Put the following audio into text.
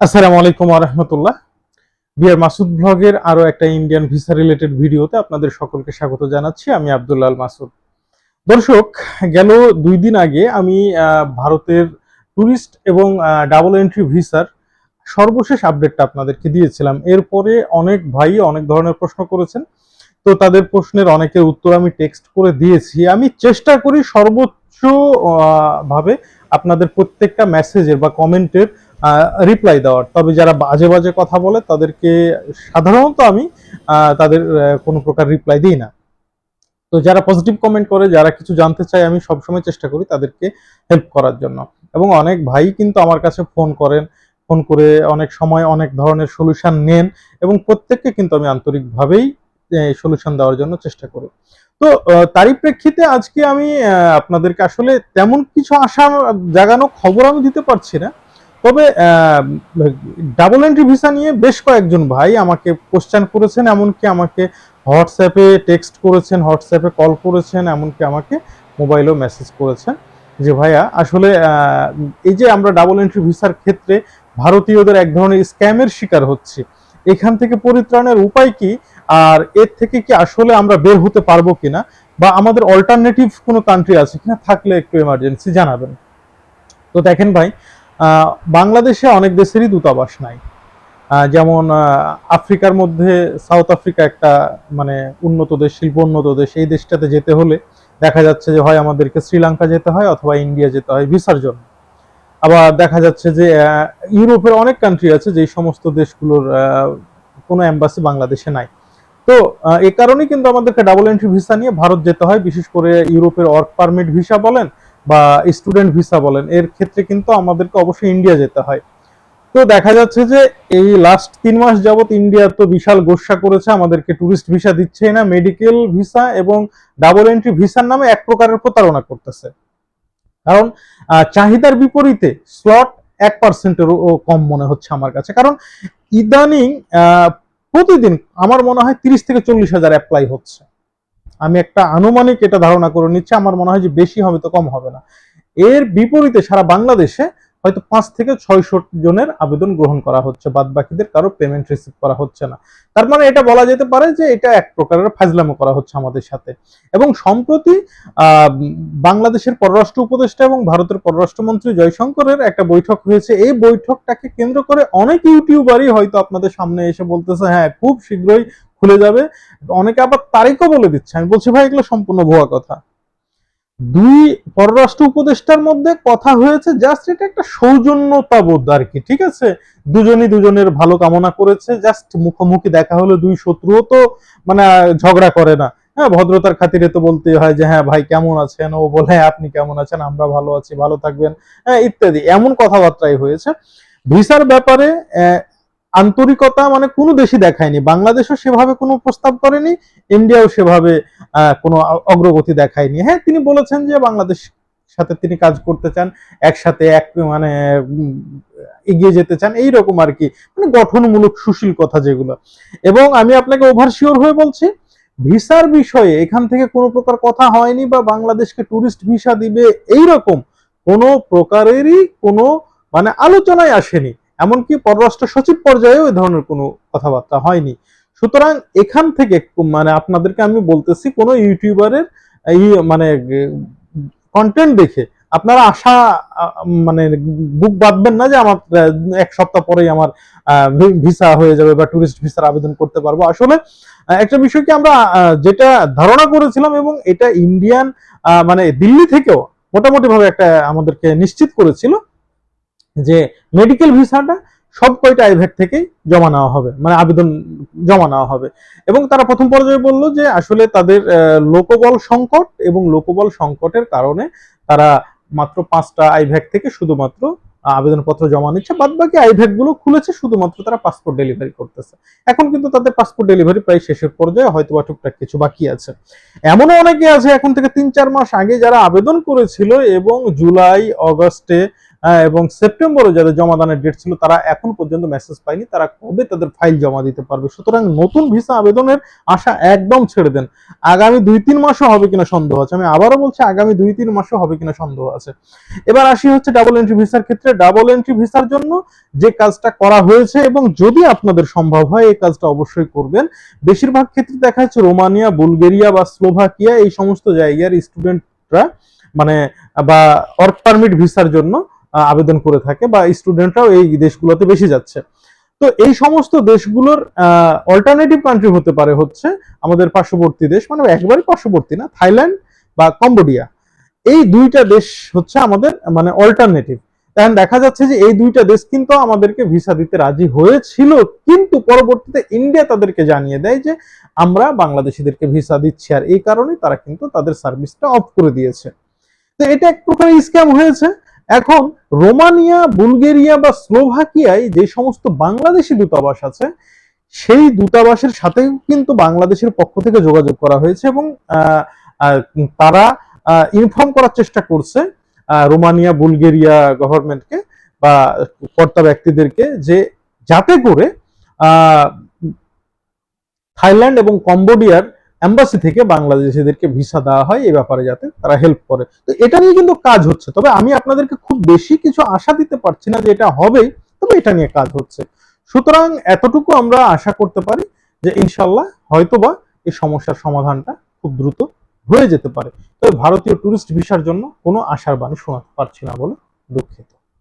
আসসালামু আলাইকুম রহমতুল্লাহ। বিয়ার মাসুদ ব্লগের আরও একটা ইন্ডিয়ান ভিসা রিলেটেড ভিডিওতে আপনাদের সকলকে স্বাগত জানাচ্ছি। আমি আব্দুল্লাহ মাসুদ। দর্শক, গেল দুই দিন আগে আমি ভারতের ট্যুরিস্ট এবং ডাবল এন্ট্রি ভিসার সর্বশেষ আপডেটটা আপনাদেরকে দিয়েছিলাম। এরপরে অনেক ভাই অনেক ধরনের প্রশ্ন করেছেন। তো তাদের প্রশ্নের অনেকের উত্তর আমি টেক্সট করে দিয়েছি। আমি চেষ্টা করি সর্বোচ্চ ভাবে আপনাদের প্রত্যেকটা মেসেজের বা কমেন্টের রিপ্লাই দেওয়ার। তবে যারা বাজে বাজে কথা বলে, তাদেরকে সাধারণত আমি তাদের কোনো প্রকার রিপ্লাই দিই না। তো যারা পজিটিভ কমেন্ট করে, যারা কিছু জানতে চায়, আমি সবসময় চেষ্টা করি তাদেরকে হেল্প করার জন্য। এবং অনেক ভাই কিন্তু আমার কাছে ফোন করেন ফোন করে অনেক সময় অনেক ধরনের সলিউশন নেন এবং প্রত্যেককে কিন্তু আমি আন্তরিকভাবেই সলিউশন দেওয়ার জন্য চেষ্টা করি। তো তারই প্রেক্ষিতে আজকে আমি আপনাদেরকে আসলে তেমন কিছু আশার জাগানো খবর আমি দিতে পারছি না। তবে ডাবল এন্ট্রি ভিসা নিয়ে বেশ কয়েকজন ভাই আমাকে কোশ্চেন করেছেন, এমনকি আমাকে হোয়াটসঅ্যাপে টেক্সট করেছেন হোয়াটসঅ্যাপে কল করেছেন, এমনকি আমাকে মোবাইলেও মেসেজ করেছেন যে, ভাইয়া, আসলে এই যে আমরা ডাবল এন্ট্রি ভিসার ক্ষেত্রে ভারতীয়দের এক ধরনের স্ক্যামের শিকার হচ্ছি, এখান থেকে পরিত্রাণের উপায় কি? আর এর থেকে কি আসলে আমরা বের হতে পারব কিনা? বা আমাদের অল্টারনেটিভ কোনো কান্ট্রি আছে কিনা? থাকলে একটু এমার্জেন্সি জানাবেন। তো দেখেন ভাই বাংলাদেশে অনেক দেশেরই দূতাবাস নাই। যেমন আফ্রিকার মধ্যে সাউথ আফ্রিকা একটা মানে উন্নত দেশ, শিল্প উন্নত দেশ, এই দেশটাতে যেতে হলে দেখা যাচ্ছে যে, হয় আমাদেরকে শ্রীলঙ্কা যেতে হয় অথবা ইন্ডিয়া যেতে হয় ভিসার জন্য। আবার দেখা যাচ্ছে যে ইউরোপের অনেক কান্ট্রি আছে যেই সমস্ত দেশগুলোর কোনো এম্বাসি বাংলাদেশে নাই। তো এ কারণেই কিন্তু আমাদেরকে ডাবল এন্ট্রি ভিসা নিয়ে ভারত যেতে হয়। বিশেষ করে ইউরোপের ওয়ার্ক পারমিট ভিসা বলেন বা স্টুডেন্ট ভিসা বলেন, এর ক্ষেত্রে কিন্তু আমাদেরকে অবশ্যই ইন্ডিয়া যেতে হয়। তো দেখা যাচ্ছে যে এই লাস্ট তিন মাস যাবত ইন্ডিয়া তো বিশাল গোসা করেছে, আমাদেরকে টুরিস্ট ভিসা দিচ্ছে না মেডিকেল ভিসা এবং ডাবল এন্ট্রি ভিসার নামে এক প্রকারের প্রতারণা করতেছে। কারণ চাহিদার বিপরীতে স্লট এক পার্সেন্টেরও কম মনে হচ্ছে আমার কাছে। কারণ ইদানিং প্রতিদিন আমার মনে হয় তিরিশ থেকে চল্লিশ হাজার অ্যাপ্লাই হচ্ছে। আমি একটা আনুমানিক এটা ধারণা করে নিচ্ছি, আমার মনে হয় যে বেশি হবে তো কম হবে না। এর বিপরীতে সারা বাংলাদেশে হয়তো পাঁচ থেকে ছয়শো জনের আবেদন গ্রহণ করা হচ্ছে বাদ বাকিদের কারও পেমেন্ট রিসিভ করা হচ্ছে না। তার মানে এটা বলা যেতে পারে যে এটা এক প্রকারের ফাজলামো করা হচ্ছে আমাদের সাথে। এবং সম্প্রতি বাংলাদেশের পররাষ্ট্র উপদেষ্টা এবং ভারতের পররাষ্ট্রমন্ত্রী জয়শঙ্করের একটা বৈঠক হয়েছে। এই বৈঠকটাকে কেন্দ্র করে অনেক ইউটিউবারই হয়তো আপনাদের সামনে এসে বলতেছে হ্যাঁ খুব শীঘ্রই খুলে যাবে। অনেকে আবার তারিখও বলে দিচ্ছে। আমি বলছি ভাই এগুলো সম্পূর্ণ ভুয়া কথা। দুই পররাষ্ট্র উপদেষ্টার মধ্যে কথা হয়েছে জাস্ট এটা একটা সৌজন্যতা বোধ আর কি। ঠিক আছে? দুজনই দুজনের ভালো কামনা করেছে জাস্ট মুখোমুখি দেখা হলো দুই শত্রুও তো মানে ঝগড়া করে না। হ্যাঁ ভদ্রতার খাতিরে তো বলতে হয় যে হ্যাঁ ভাই কেমন আছেন? ও বলে "হ্যাঁ, আপনি কেমন আছেন? আমরা ভালো আছি ভালো থাকবেন। হ্যাঁ ইত্যাদি। এমন কথাবার্তাই হয়েছে। ভিসার ব্যাপারে আন্তরিকতা মানে কোনো দেশই দেখায়নি। বাংলাদেশও সেভাবে কোনো প্রস্তাব করেনি, ইন্ডিয়াও সেভাবে কোনো অগ্রগতি দেখায়নি। হ্যাঁ তিনি বলেছেন যে বাংলাদেশ সাথে তিনি কাজ করতে চান, একসাথে এক মানে এগিয়ে যেতে চান এই রকম আর কি মানে গঠনমূলক সুশীল কথা যেগুলো। এবং আমি আপনাকে ওভার শিওর হয়ে বলছি, ভিসার বিষয়ে এখান থেকে কোনো প্রকার কথা হয়নি বা বাংলাদেশকে টুরিস্ট ভিসা দিবে এই রকম কোনো প্রকারেরই কোনো মানে আলোচনায় আসেনি। এমনকি পররাষ্ট্র সচিব পর্যায়েও এই ধরনের কোনো কথাবার্তা হয়নি। সুতরাং এখান থেকে মানে আপনাদেরকে আমি বলতেছি কোনো ইউটিউবারের এই মানে কন্টেন্ট দেখে আপনারা আশা মানে বুক বাঁধবেন না যে আমার এক সপ্তাহ পরেই আমার ভিসা হয়ে যাবে বা টুরিস্ট ভিসার আবেদন করতে পারব। আসলে একটা বিষয় কি আমরা যেটা ধারণা করেছিলাম এবং এটা ইন্ডিয়ান মানে দিল্লি থেকেও মোটামুটি ভাবে একটা আমাদেরকে নিশ্চিত করেছিল যে মেডিকেল ভিসাটা সব কয়টা আইভ্যাক থেকেই জমা নেওয়া হবে মানে আবেদন জমা নেওয়া হবে। এবং তারা প্রথম পর্যায়ে বলল যে আসলে তাদের লোকবল সংকট এবং লোকবল সংকটের কারণে তারা মাত্র পাঁচটা আইভ্যাক থেকে শুধুমাত্র আবেদনপত্র জমা নিচ্ছে। বাদ বাকি আইভ্যাকগুলো খুলেছে, শুধুমাত্র তারা পাসপোর্ট ডেলিভারি করতেছে। এখন কিন্তু তাদের পাসপোর্ট ডেলিভারি প্রায় শেষের পর্যায়ে হয়তো বা টুকটাক কিছু বাকি আছে। এমনও অনেকে আছে, এখন থেকে তিন চার মাস আগে যারা আবেদন করেছিল এবং জুলাই, অগস্টে এবং সেপ্টেম্বরে যাদের জমাদানের ডেট ছিল, তারা এখন পর্যন্ত মেসেজ পায়নি, তারা কবে তাদের ফাইল জমা দিতে পারবে? সুতরাং নতুন ভিসা আবেদনের আশা একদম ছেড়ে দেন। আগামী দুই তিন মাসও হবে কিনা সন্দেহ আছে। আমি আবারও বলছি, আগামী দুই তিন মাসও হবে কিনা সন্দেহ আছে। এবার আসি হচ্ছে ডাবল এন্ট্রি ভিসার ক্ষেত্রে। ডাবল এন্ট্রি ভিসার জন্য যে কাজটা করা হয়েছে, এবং যদি আপনাদের সম্ভব হয়, এই কাজটা অবশ্যই করবেন। বেশিরভাগ ক্ষেত্রে দেখা যাচ্ছে রোমানিয়া, বুলগেরিয়া বা স্লোভাকিয়া, এই সমস্ত জায়গার স্টুডেন্টরা মানে বা ওয়ার্ক পারমিট ভিসার জন্য আবেদন করে থাকে বা স্টুডেন্টরাও এই দেশগুলোতে বেশি যাচ্ছে। তো এই সমস্ত দেশগুলোর অল্টারনেটিভ কান্ট্রি হতে পারে হচ্ছে আমাদের পার্শ্ববর্তী দেশ মানে একবারই পার্শ্ববর্তী না, থাইল্যান্ড বা কম্বোডিয়া। এই দুইটা দেশ হচ্ছে আমাদের মানে অল্টারনেটিভ এখন দেখা যাচ্ছে যে এই দুইটা দেশ কিন্তু আমাদেরকে ভিসা দিতে রাজি হয়েছিল, কিন্তু পরবর্তীতে ইন্ডিয়া তাদেরকে জানিয়ে দেয় যে আমরা বাংলাদেশিদেরকে ভিসা দিচ্ছি, আর এই কারণে তারা কিন্তু তাদের সার্ভিসটা অফ করে দিয়েছে। তো এটা এক প্রকার স্ক্যাম হয়েছে। এখন রোমানিয়া, বুলগেরিয়া বা স্লোভাকিয়ায় যে সমস্ত বাংলাদেশি দূতাবাস আছে, সেই দূতাবাসের সাথে কিন্তু বাংলাদেশের পক্ষ থেকে যোগাযোগ করা হয়েছে এবং তারা ইনফর্ম করার চেষ্টা করছে রোমানিয়া, বুলগেরিয়া গভর্নমেন্টকে বা কর্তা ব্যক্তিদেরকে যে যাতে করে থাইল্যান্ড এবং কম্বোডিয়ার এম্বাসি থেকে বাংলাদেশিদেরকে ভিসা দেওয়া হয় এই ব্যাপারে যাতে তারা হেল্প করে। তো এটা নিয়ে কিন্তু কাজ হচ্ছে। তবে আমি আপনাদেরকে খুব বেশি কিছু আশা দিতে পারছি না যে এটা হবেই তবে এটা নিয়ে কাজ হচ্ছে। সুতরাং এতটুকু আমরা আশা করতে পারি যে ইনশাল্লাহ হয়তোবা এই সমস্যার সমাধানটা খুব দ্রুত হয়ে যেতে পারে। তবে ভারতীয় টুরিস্ট ভিসার জন্য কোনো আশার বাণী শোনাতে পারছি না বলে দুঃখিত।